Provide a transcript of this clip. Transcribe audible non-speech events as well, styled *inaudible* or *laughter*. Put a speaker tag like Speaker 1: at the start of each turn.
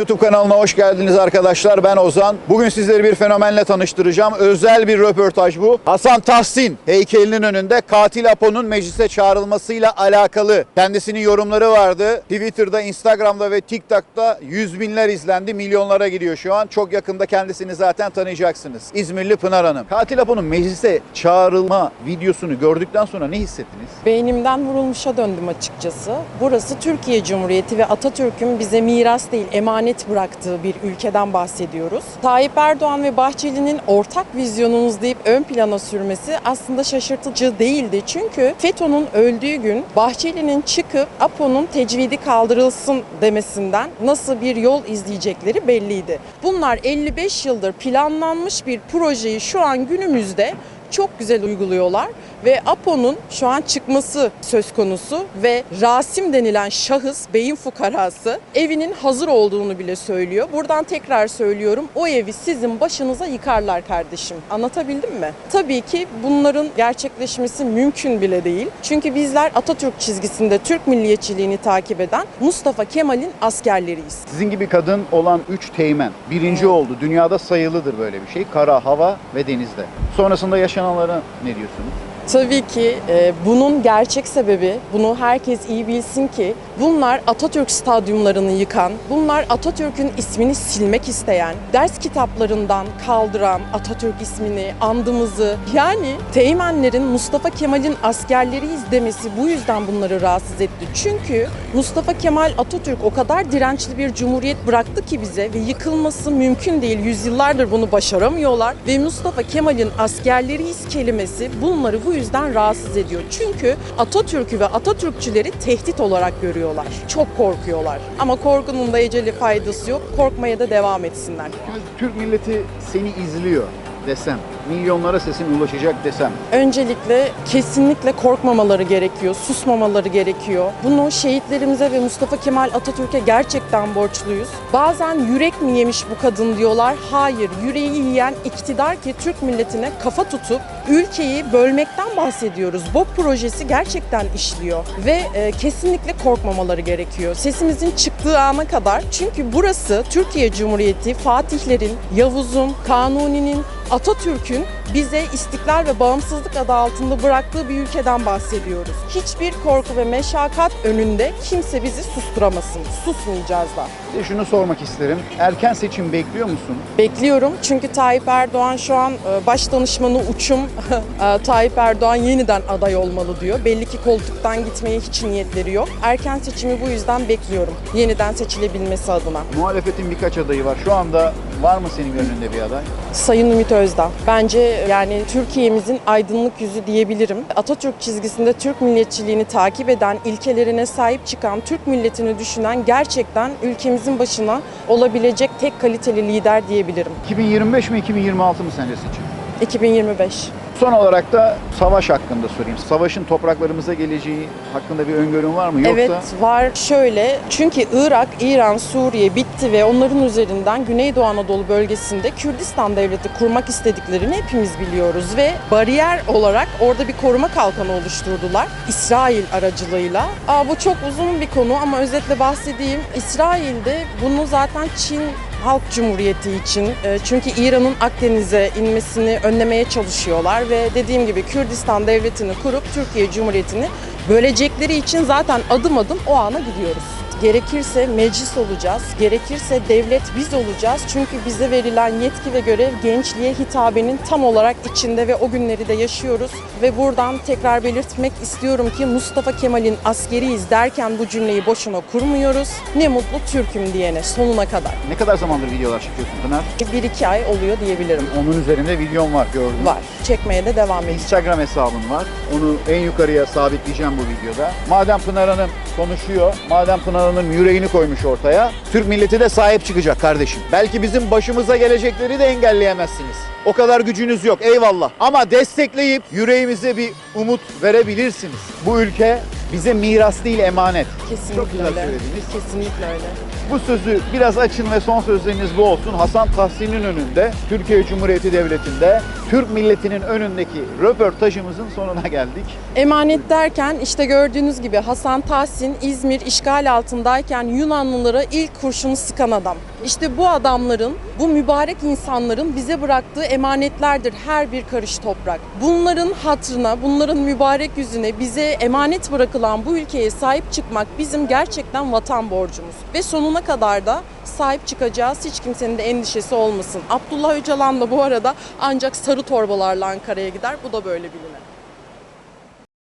Speaker 1: YouTube kanalına hoş geldiniz arkadaşlar. Ben Ozan. Bugün sizleri bir fenomenle tanıştıracağım. Özel bir röportaj bu. Hasan Tahsin heykelinin önünde katil Apo'nun meclise çağrılmasıyla alakalı kendisinin yorumları vardı. Twitter'da, Instagram'da ve TikTok'ta yüz binler izlendi. Milyonlara gidiyor şu an. Çok yakında kendisini zaten tanıyacaksınız. İzmirli Pınar Hanım. Katil Apo'nun meclise çağrılma videosunu gördükten sonra ne hissettiniz?
Speaker 2: Beynimden vurulmuşa döndüm açıkçası. Burası Türkiye Cumhuriyeti ve Atatürk'ün bize miras değil emanet bıraktığı bir ülkeden bahsediyoruz. Tayyip Erdoğan ve Bahçeli'nin ortak vizyonumuz deyip ön plana sürmesi aslında şaşırtıcı değildi. Çünkü FETÖ'nün öldüğü gün Bahçeli'nin çıkıp APO'nun tecvidi kaldırılsın demesinden nasıl bir yol izleyecekleri belliydi. Bunlar 55 yıldır planlanmış bir projeyi şu an günümüzde çok güzel uyguluyorlar ve APO'nun şu an çıkması söz konusu ve Rasim denilen şahıs beyin fukarası evinin hazır olduğunu bile söylüyor. Buradan tekrar söylüyorum o evi sizin başınıza yıkarlar kardeşim. Anlatabildim mi? Tabii ki bunların gerçekleşmesi mümkün bile değil. Çünkü bizler Atatürk çizgisinde Türk milliyetçiliğini takip eden Mustafa Kemal'in askerleriyiz.
Speaker 1: Sizin gibi kadın olan 3 teğmen. Birinci oldu. Dünyada sayılıdır böyle bir şey. Kara, hava ve denizde. Sonrasında yaşananlara ne diyorsunuz?
Speaker 2: Tabii ki e, bunun gerçek sebebi, bunu herkes iyi bilsin ki bunlar Atatürk stadyumlarını yıkan, bunlar Atatürk'ün ismini silmek isteyen, ders kitaplarından kaldıran Atatürk ismini, andımızı yani Teğmenlerin Mustafa Kemal'in askerleriyiz demesi bu yüzden bunları rahatsız etti. Çünkü Mustafa Kemal Atatürk o kadar dirençli bir cumhuriyet bıraktı ki bize ve yıkılması mümkün değil. Yüzyıllardır bunu başaramıyorlar ve Mustafa Kemal'in askerleriyiz kelimesi bunları bu yüzden rahatsız ediyor. Çünkü Atatürk'ü ve Atatürkçüleri tehdit olarak görüyorlar. Çok korkuyorlar. Ama korkunun da eceli faydası yok. Korkmaya da devam etsinler.
Speaker 1: Türk milleti seni izliyor desem, milyonlara sesin ulaşacak desem.
Speaker 2: Öncelikle kesinlikle korkmamaları gerekiyor, susmamaları gerekiyor. Bunu şehitlerimize ve Mustafa Kemal Atatürk'e gerçekten borçluyuz. Bazen yürek mi yemiş bu kadın diyorlar. Hayır, yüreği yiyen iktidar ki Türk milletine kafa tutup ülkeyi bölmekten bahsediyoruz. BOP projesi gerçekten işliyor ve e, kesinlikle korkmamaları gerekiyor. Sesimizin çıktığı ana kadar. Çünkü burası Türkiye Cumhuriyeti Fatihlerin, Yavuz'un, Kanuni'nin, Atatürk'ün bize istiklal ve bağımsızlık adı altında bıraktığı bir ülkeden bahsediyoruz. Hiçbir korku ve meşakkat önünde kimse bizi susturamasın. Susmayacağız da.
Speaker 1: Bir de şunu sormak isterim. Erken seçim bekliyor musun?
Speaker 2: Bekliyorum çünkü Tayyip Erdoğan şu an e, baş danışmanı uçum *laughs* e, Tayyip Erdoğan yeniden aday olmalı diyor. Belli ki koltuktan gitmeye hiç niyetleri yok. Erken seçimi bu yüzden bekliyorum. Yeniden seçilebilmesi adına.
Speaker 1: Muhalefetin birkaç adayı var. Şu anda var mı senin gönlünde bir aday?
Speaker 2: Sayın Ümit Özdağ. Bence yani Türkiye'mizin aydınlık yüzü diyebilirim. Atatürk çizgisinde Türk milliyetçiliğini takip eden, ilkelerine sahip çıkan, Türk milletini düşünen gerçekten ülkemizin başına olabilecek tek kaliteli lider diyebilirim.
Speaker 1: 2025 mi 2026 mı sence seçim?
Speaker 2: 2025.
Speaker 1: Son olarak da savaş hakkında sorayım. Savaşın topraklarımıza geleceği hakkında bir öngörün var mı? Yoksa
Speaker 2: Evet var şöyle çünkü Irak, İran, Suriye bitti ve onların üzerinden Güneydoğu Anadolu bölgesinde Kürdistan devleti kurmak istediklerini hepimiz biliyoruz ve bariyer olarak orada bir koruma kalkanı oluşturdular İsrail aracılığıyla. Aa, bu çok uzun bir konu ama özetle bahsedeyim. İsrail'de bunu zaten Çin Halk Cumhuriyeti için e, çünkü İran'ın Akdeniz'e inmesini önlemeye çalışıyorlar ve dediğim gibi Kürdistan devletini kurup Türkiye Cumhuriyeti'ni bölecekleri için zaten adım adım o ana gidiyoruz. Gerekirse meclis olacağız, gerekirse devlet biz olacağız. Çünkü bize verilen yetki ve görev gençliğe hitabenin tam olarak içinde ve o günleri de yaşıyoruz. Ve buradan tekrar belirtmek istiyorum ki Mustafa Kemal'in askeriyiz derken bu cümleyi boşuna kurmuyoruz. Ne mutlu Türk'üm diyene sonuna kadar.
Speaker 1: ne kadar zamandır videolar çekiyorsun Pınar?
Speaker 2: Bir iki ay oluyor diyebilirim.
Speaker 1: Onun üzerinde videom var gördüm.
Speaker 2: Var. Çekmeye de devam edeceğim.
Speaker 1: Instagram hesabın var. Onu en yukarıya sabitleyeceğim bu videoda. Madem Pınar Hanım konuşuyor, madem Pınar Hanım yüreğini koymuş ortaya, Türk milleti de sahip çıkacak kardeşim. Belki bizim başımıza gelecekleri de engelleyemezsiniz. O kadar gücünüz yok eyvallah. Ama destekleyip yüreğimize bir umut verebilirsiniz. Bu ülke bize miras değil emanet.
Speaker 2: Kesinlikle
Speaker 1: Çok güzel
Speaker 2: öyle.
Speaker 1: söylediniz.
Speaker 2: Kesinlikle öyle.
Speaker 1: Bu sözü biraz açın ve son sözleriniz bu olsun. Hasan Tahsin'in önünde Türkiye Cumhuriyeti Devleti'nde Türk milletinin önündeki röportajımızın sonuna geldik.
Speaker 2: Emanet derken işte gördüğünüz gibi Hasan Tahsin İzmir işgal altındayken Yunanlılara ilk kurşunu sıkan adam. İşte bu adamların, bu mübarek insanların bize bıraktığı emanetlerdir her bir karış toprak. Bunların hatrına, bunların mübarek yüzüne bize emanet bırakılan bu ülkeye sahip çıkmak bizim gerçekten vatan borcumuz. Ve sonuna kadar da sahip çıkacağız. Hiç kimsenin de endişesi olmasın. Abdullah Öcalan da bu arada ancak sarı torbalarla Ankara'ya gider. Bu da böyle bilinir.